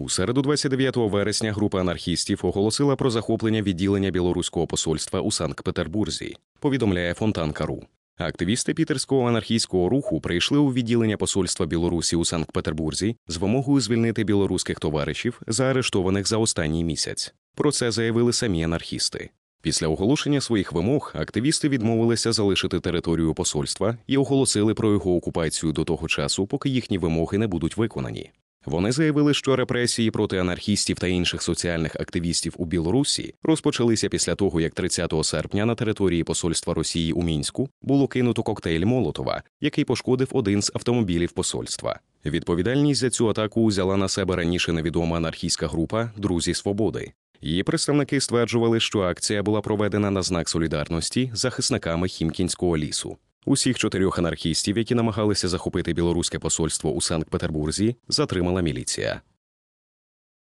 У середу 29 вересня група анархістів оголосила про захоплення відділення білоруського посольства у Санкт-Петербурзі. Повідомляє Фонтанка.ру. Активісти пітерського анархістського руху прийшли у відділення посольства Білорусі у Санкт-Петербурзі з вимогою звільнити білоруських товаришів, заарештованих за останній місяць. Про це заявили самі анархісти. Після оголошення своїх вимог активісти відмовилися залишити територію посольства і оголосили про його окупацію до того часу, поки їхні вимоги не будуть виконані. Вони заявили, що репресії проти анархістів та інших соціальних активістів у Білорусі розпочалися після того, як 30 серпня на території посольства Росії у мінську було кинуто коктейль Молотова, який пошкодив один з автомобілів посольства. Відповідальність за цю атаку взяла на себе раніше невідома анархістська група Друзі Свободи. Її представники стверджували, що акція була проведена на знак солідарності захисниками Хімкінського лісу. Усіх чотирьох анархістів, які намагалися захопити білоруське посольство у Санкт-Петербурзі, затримала міліція.